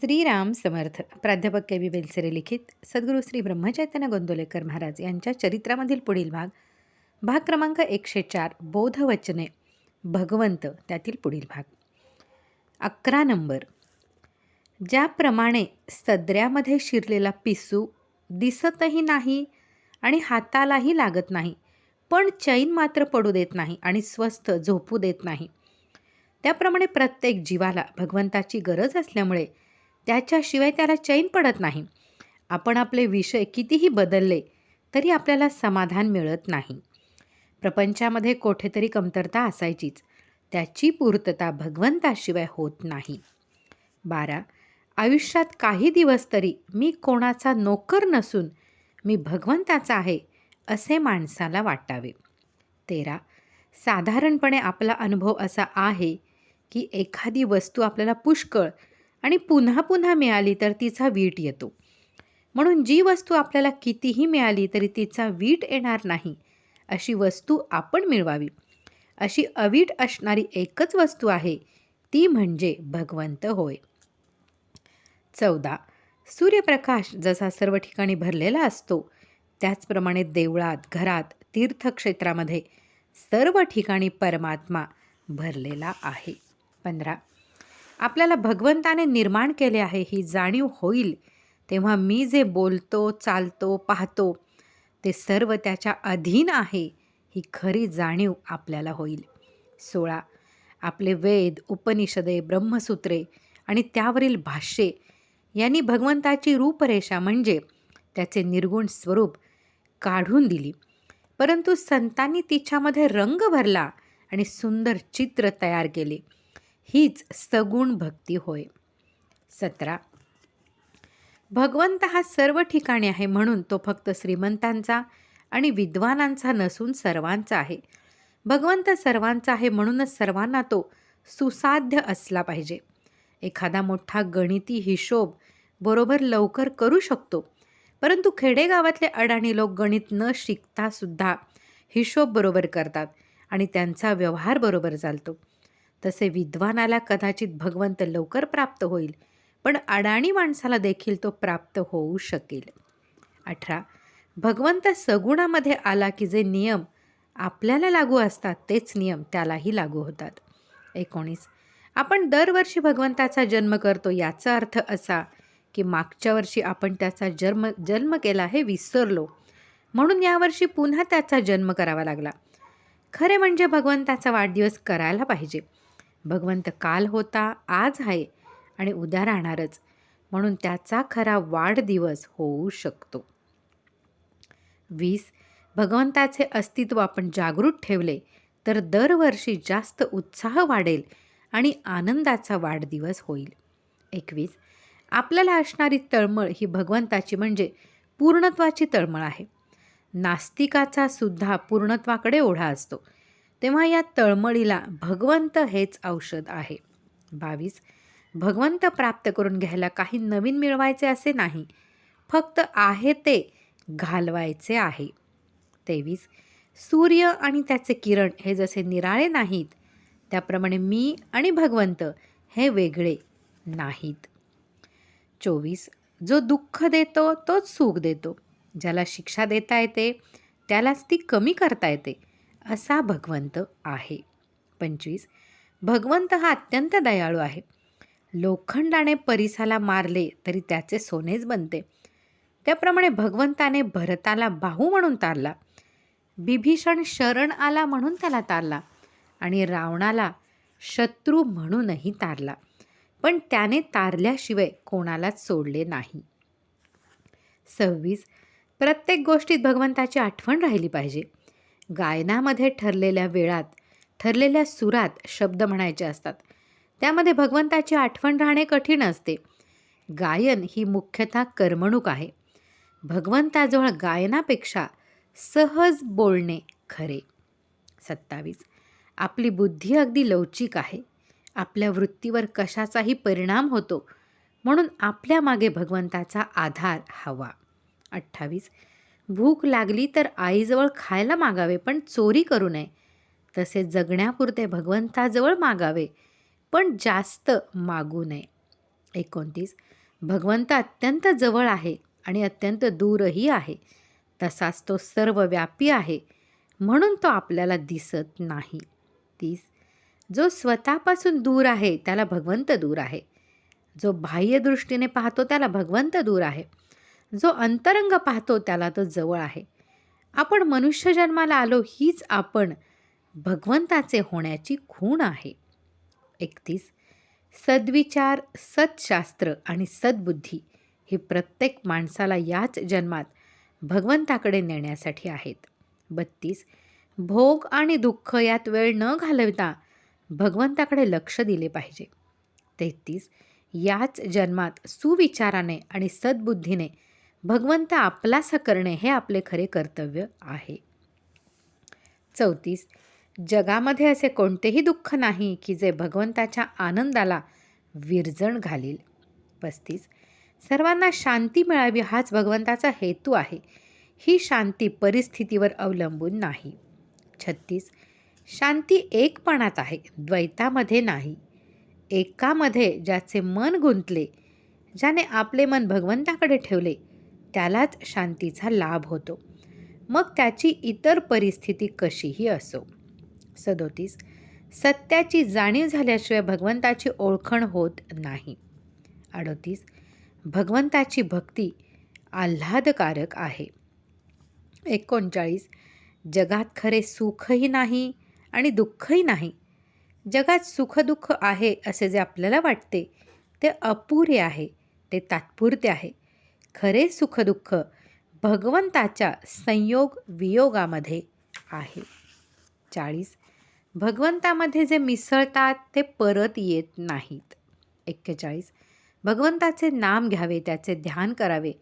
श्रीराम समर्थ प्राध्यापक के बी बेलसरे लिखित सद्गुरू श्री ब्रह्मचैतन्य गोंदोलेकर महाराज यांच्या चरित्रामधील पुढील भाग. भाग क्रमांक एकशे चार बोधवचने भगवंत त्यातील पुढील भाग. अकरा नंबर. ज्याप्रमाणे सदऱ्यामध्ये शिरलेला पिसू दिसतही नाही आणि हातालाही लागत नाही पण चैन मात्र पडू देत नाही आणि स्वस्थ झोपू देत नाही. त्याप्रमाणे प्रत्येक जीवाला भगवंताची गरज असल्यामुळे त्याच्याशिवाय त्याला चैन पडत नाही. आपण आपले विषय कितीही बदलले तरी आपल्याला समाधान मिळत नाही. प्रपंचामध्ये कोठेतरी कमतरता असायचीच. त्याची पूर्तता भगवंताशिवाय होत नाही. बारा आयुष्यात काही दिवस तरी मी कोणाचा नोकर नसून मी भगवंताचा आहे असे माणसाला वाटावे. तेरा साधारणपणे आपला अनुभव असा आहे की एखादी वस्तू आपल्याला पुष्कळ आणि पुन्हा पुन्हा मिळाली तर तिचा वीट येतो. म्हणून जी वस्तू आपल्याला कितीही मिळाली तरी तिचा वीट येणार नाही. अशी वस्तू आपण मिळवावी. अशी अवीट असणारी एकच वस्तू आहे ती म्हणजे भगवंत होय. चौदा. सूर्यप्रकाश जसा सर्व ठिकाणी भरलेला असतो त्याचप्रमाणे देवळात घरात तीर्थक्षेत्रामध्ये सर्व ठिकाणी परमात्मा भरलेला आहे. पंधरा. आपल्याला भगवंताने निर्माण केले आहे ही जाणीव होईल. तेव्हा मी जे बोलतो चालतो पाहतो ते सर्व त्याच्या अधीन आहे ही खरी जाणीव आपल्याला होईल. सोळा. आपले वेद उपनिषदे ब्रह्मसूत्रे आणि त्यावरील भाष्ये यांनी भगवंताची रूपरेषा म्हणजे त्याचे निर्गुण स्वरूप काढून दिली. परंतु संतांनी तिच्यामध्ये रंग भरला आणि सुंदर चित्र तयार केले. हीच सगुण भक्ती होय. सतरा. भगवंत हा सर्व ठिकाणी आहे म्हणून तो फक्त श्रीमंतांचा आणि विद्वानांचा नसून सर्वांचा आहे. भगवंत सर्वांचा आहे म्हणूनच सर्वांना तो सुसाध्य असला पाहिजे. एखादा मोठा गणिती हिशोब बरोबर लवकर करू शकतो परंतु खेडेगावातले अडाणी लोक गणित न शिकता सुद्धा हिशोब बरोबर करतात आणि त्यांचा व्यवहार बरोबर चालतो. तसे विद्वानाला कदाचित भगवंत लवकर प्राप्त होईल पण अडाणी माणसाला देखील तो प्राप्त होऊ शकेल. अठरा. भगवंत सगुणामध्ये आला की जे नियम आपल्याला लागू असतात तेच नियम त्यालाही लागू होतात. एकोणीस. आपण दरवर्षी भगवंताचा जन्म करतो याचा अर्थ असा की मागच्या वर्षी आपण त्याचा जन्म जन्म केला हे विसरलो. म्हणून यावर्षी पुन्हा त्याचा जन्म करावा लागला. खरे म्हणजे भगवंताचा वाढदिवस करायला पाहिजे. भगवंत काल होता आज आहे आणि उद्या राहणारच. म्हणून त्याचा खरा वाढदिवस होऊ शकतो. वीस. भगवंताचे अस्तित्व आपण जागृत ठेवले तर दरवर्षी जास्त उत्साह वाढेल आणि आनंदाचा वाढदिवस होईल. एकवीस. आपल्याला असणारी तळमळ ही भगवंताची म्हणजे पूर्णत्वाची तळमळ आहे. नास्तिकाचा सुद्धा पूर्णत्वाकडे ओढा असतो. तेव्हा या तळमळीला भगवंत हेच औषध आहे. बावीस भगवंत प्राप्त करून घ्यायला काही नवीन मिळवायचे असे नाही फक्त आहे ते घालवायचे आहे. तेवीस सूर्य आणि त्याचे किरण हे जसे निराळे नाहीत त्याप्रमाणे मी आणि भगवंत हे वेगळे नाहीत. चोवीस जो दुःख देतो तोच सुख देतो. ज्याला शिक्षा देता येते त्यालाच ती कमी करता येते. असा भगवंत आहे. पंचवीस भगवंत हा अत्यंत दयाळू आहे. लोखंडाने परिसाला मारले तरी त्याचे सोनेच बनते. त्याप्रमाणे भगवंताने भरताला बाहू म्हणून तारला. बिभीषण शरण आला म्हणून त्याला तारला आणि रावणाला शत्रू म्हणूनही तारला. पण त्याने तारल्याशिवाय कोणालाच सोडले नाही. सव्वीस प्रत्येक गोष्टीत भगवंताची आठवण राहिली पाहिजे. गायनामध्ये ठरलेल्या वेळात ठरलेल्या सुरात शब्द म्हणायचे असतात. त्यामध्ये भगवंताची आठवण राहणे कठीण असते. गायन ही मुख्यतः करमणूक आहे. भगवंताजवळ गायनापेक्षा सहज बोलणे खरे. सत्तावीस. आपली बुद्धी अगदी लवचिक आहे. आपल्या वृत्तीवर कशाचाही परिणाम होतो म्हणून आपल्या मागे भगवंताचा आधार हवा. अठ्ठावीस. भूक लागली तर आईजवळ खायला मागावे पण चोरी करू नये. तसे जगण्यापुरते भगवंताजवळ मागावे पण जास्त मागू नये. एकोणतीस. भगवंत अत्यंत जवळ आहे आणि अत्यंत दूरही आहे. तसाच तो सर्वव्यापी आहे म्हणून तो आपल्याला दिसत नाही. तीस. जो स्वतःपासून दूर आहे त्याला भगवंत दूर आहे. जो बाह्यदृष्टीने पाहतो त्याला भगवंत दूर आहे. जो अंतरंग पाहतो त्याला तो जवळ आहे. आपण मनुष्य जन्माला आलो हीच आपण भगवंताचे होण्याची खूण आहे. एकतीस सद्विचार सत्शास्त्र आणि सद्बुद्धी ही प्रत्येक माणसाला याच जन्मात भगवंताकडे नेण्यासाठी आहेत. बत्तीस भोग आणि दुःख यात वेळ न घालवता भगवंताकडे लक्ष दिले पाहिजे. तेहतीस याच जन्मात सुविचाराने आणि सद्बुद्धीने भगवंत आपलासा करणे हे आपले खरे कर्तव्य आहे. चौतीस जगामध्ये असे कोणतेही दुःख नाही की जे भगवंताच्या आनंदाला विरजण घालील. पस्तीस सर्वांना शांती मिळावी हाच भगवंताचा हेतू आहे. ही शांती परिस्थितीवर अवलंबून नाही. छत्तीस शांती एकपणात आहे द्वैतामध्ये नाही. एकामध्ये ज्याचे मन गुंतले ज्याने आपले मन भगवंताकडे ठेवले त्यालाच शांतीचा लाभ होतो. मग त्याची इतर परिस्थिती कशीही असो. सदोतीस सत्याची जाणीव झाल्याशिवाय भगवंताची ओळखण होत नाही. अडोतीस भगवंताची भक्ती आल्हादकारक आहे. एकोणचाळीस जगात खरे सुखही नाही आणि दुःखही नाही. जगात सुखदुःख आहे असे जे आपल्याला वाटते ते अपुरे आहे ते तात्पुरते आहे. खरे सुखदुःख भगवंताच्या संयोग वियोगामध्ये आहे. चाळीस. भगवंतामध्ये जे मिसळतात ते परत येत नाहीत. एक्केचाळीस. भगवंताचे नाम घ्यावे त्याचे ध्यान करावे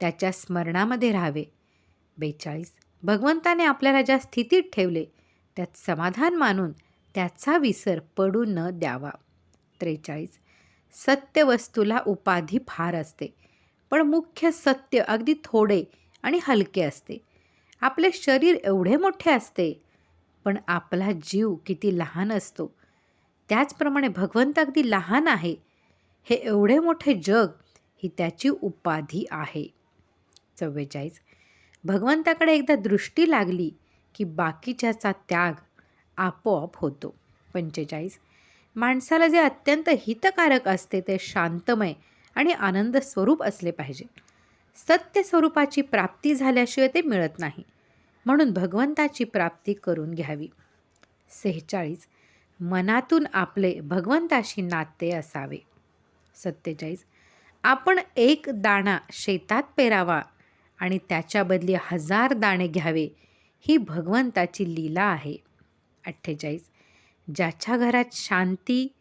त्याच्या स्मरणामध्ये राहावे. बेचाळीस. भगवंताने आपल्याला ज्या स्थितीत ठेवले त्यात समाधान मानून त्याचा विसर पडू न द्यावा. त्रेचाळीस. सत्य वस्तूला उपाधी फार असते. पण मुख्य सत्य अगदी थोडे आणि हलके असते. आपले शरीर एवढे मोठे असते पण आपला जीव किती लहान असतो. त्याचप्रमाणे भगवंत अगदी लहान आहे. हे एवढे मोठे जग ही त्याची उपाधी आहे. चव्वेचाळीस. भगवंताकडे एकदा दृष्टी लागली की बाकीच्याचा त्याग आपोआप होतो. पंचेचाळीस. माणसाला जे अत्यंत हितकारक असते ते शांतमय आणि आनंद स्वरूप असले पाहिजे. सत्य स्वरूपाची प्राप्ती झाल्याशिवाय ते मिळत नाही. म्हणून भगवंताची प्राप्ती करून घ्यावी. सेहेचाळीस. मनातून आपले भगवंताशी नाते असावे. सत्तेचाळीस. आपण एक दाणा शेतात पेरावा आणि त्याच्या बदली हजार दाणे घ्यावे ही भगवंताची लीला आहे. अठ्ठेचाळीस. ज्याच्या घरात शांती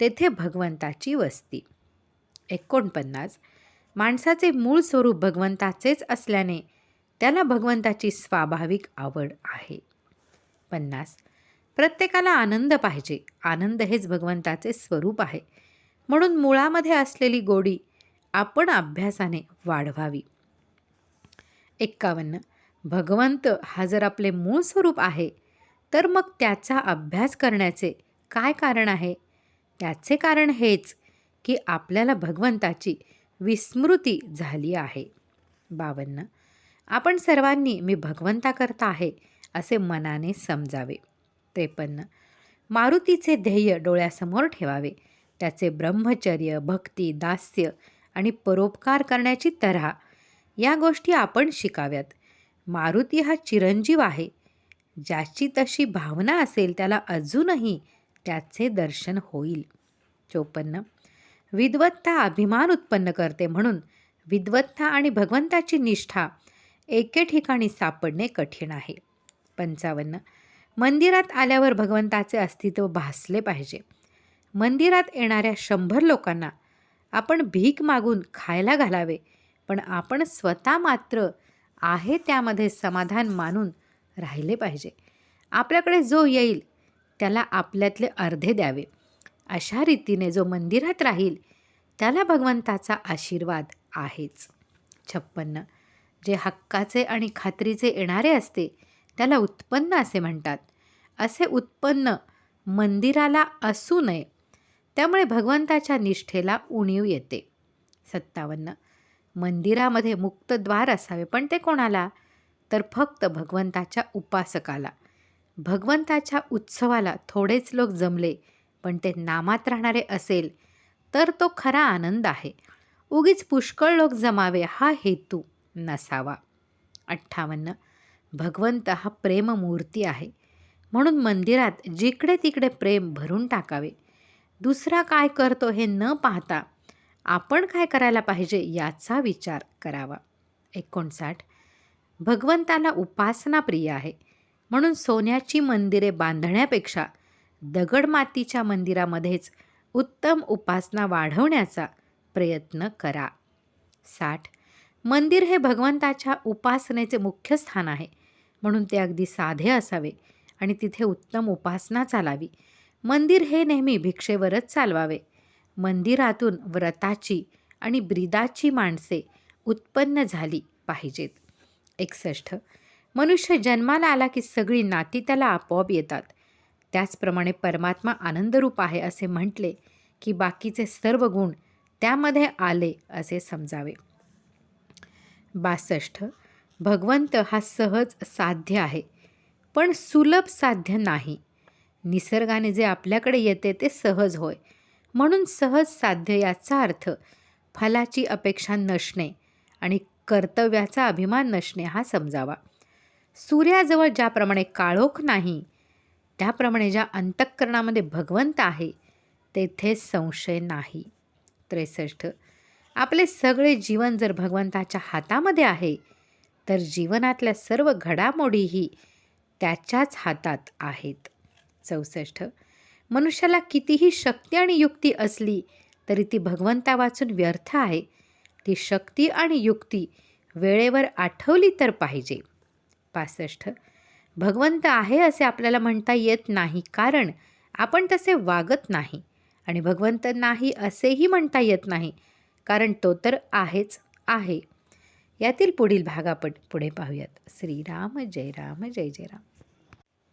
तेथे भगवंताची वस्ती. एकोणपन्नास माणसाचे मूळ स्वरूप भगवंताचेच असल्याने त्याला भगवंताची स्वाभाविक आवड आहे. पन्नास प्रत्येकाला आनंद पाहिजे. आनंद हेच भगवंताचे स्वरूप आहे. म्हणून मुळामध्ये असलेली गोडी आपण अभ्यासाने वाढवावी. एक्कावन्न भगवंत हा जर आपले मूळ स्वरूप आहे तर मग त्याचा अभ्यास करण्याचे काय कारण आहे? त्याचे कारण हेच की आपल्याला भगवंताची विस्मृती झाली आहे. बावन्न. आपण सर्वांनी मी भगवंताकरता आहे असे मनाने समजावे. त्रेपन्न. मारुतीचे ध्येय डोळ्यासमोर ठेवावे. त्याचे ब्रह्मचर्य भक्ती दास्य आणि परोपकार करण्याची तऱ्हा या गोष्टी आपण शिकाव्यात. मारुती हा चिरंजीव आहे. ज्याची तशी भावना असेल त्याला अजूनही त्याचे दर्शन होईल. चोपन्न. विद्वत्ता अभिमान उत्पन्न करते म्हणून विद्वत्ता आणि भगवंताची निष्ठा एके ठिकाणी सापडणे कठीण आहे. पंचावन्न. मंदिरात आल्यावर भगवंताचे अस्तित्व भासले पाहिजे. मंदिरात येणाऱ्या शंभर लोकांना आपण भीक मागून खायला घालावे पण आपण स्वतः मात्र आहे त्यामध्ये समाधान मानून राहिले पाहिजे. आपल्याकडे जो येईल त्याला आपल्यातले अर्धे द्यावे. अशा रीतीने जो मंदिरात राहील त्याला भगवंताचा आशीर्वाद आहेच. छप्पन्न. जे हक्काचे आणि खात्रीचे येणारे असते त्याला उत्पन्न असे म्हणतात. असे उत्पन्न मंदिराला असू नये. त्यामुळे भगवंताच्या निष्ठेला उणीव येते. सत्तावन्न. मंदिरामध्ये मुक्तद्वार असावे पण ते कोणाला? तर फक्त भगवंताच्या उपासकाला. भगवंताच्या उत्सवाला थोडेच लोक जमले पण ते नामात राहणारे असेल तर तो खरा आनंद आहे. उगीच पुष्कळ लोक जमावे हा हेतू नसावा. अठ्ठावन्न. भगवंत हा प्रेममूर्ती आहे. म्हणून मंदिरात जिकडे तिकडे प्रेम भरून टाकावे. दुसरा काय करतो हे न पाहता आपण काय करायला पाहिजे याचा विचार करावा. एकोणसाठ. भगवंताला उपासना प्रिय आहे. म्हणून सोन्याची मंदिरे बांधण्यापेक्षा दगडमातीच्या मंदिरामध्येच उत्तम उपासना वाढवण्याचा प्रयत्न करा. साठ. मंदिर हे भगवंताच्या उपासनेचे मुख्य स्थान आहे. म्हणून ते अगदी साधे असावे आणि तिथे उत्तम उपासना चालावी. मंदिर हे नेहमी भिक्षेवरच चालवावे. मंदिरातून व्रताची आणि ब्रिदाची माणसे उत्पन्न झाली पाहिजेत. एकसष्ट. मनुष्य जन्माला आला की सगळी नाती त्याला आपोआप येतात. त्याचप्रमाणे परमात्मा आनंदरूप आहे असे म्हटले की बाकीचे सर्व गुण त्यामध्ये आले असे समजावे. बासष्ट भगवंत हा सहज साध्य आहे पण सुलभ साध्य नाही. निसर्गाने जे आपल्याकडे येते ते सहज होय. म्हणून सहज साध्य याचा अर्थ फलाची अपेक्षा नसणे आणि कर्तव्याचा अभिमान नसणे हा समजावा. सूर्याजवळ ज्याप्रमाणे काळोख नाही त्याप्रमाणे ज्या अंतःकरणामध्ये भगवंत आहे तेथे संशय नाही. त्रेसष्ट. आपले सगळे जीवन जर भगवंताच्या हातामध्ये आहे तर जीवनातल्या सर्व घडामोडीही त्याच्याच हातात आहेत. चौसष्ट. मनुष्याला कितीही शक्ती आणि युक्ती असली तरी ती भगवंता वाचून व्यर्थ आहे. ती शक्ती आणि युक्ती वेळेवर आठवली तर पाहिजे. पासष्ट. भगवंत आहे असे आपल्याला म्हणता येत नाही कारण आपण तसे वागत नाही. आणि भगवंत नाही असेही म्हणता येत नाही कारण तो तर आहेच आहे. यातील पुढील भाग आपण पुढे पाहूयात. श्रीराम जय राम जय जय राम.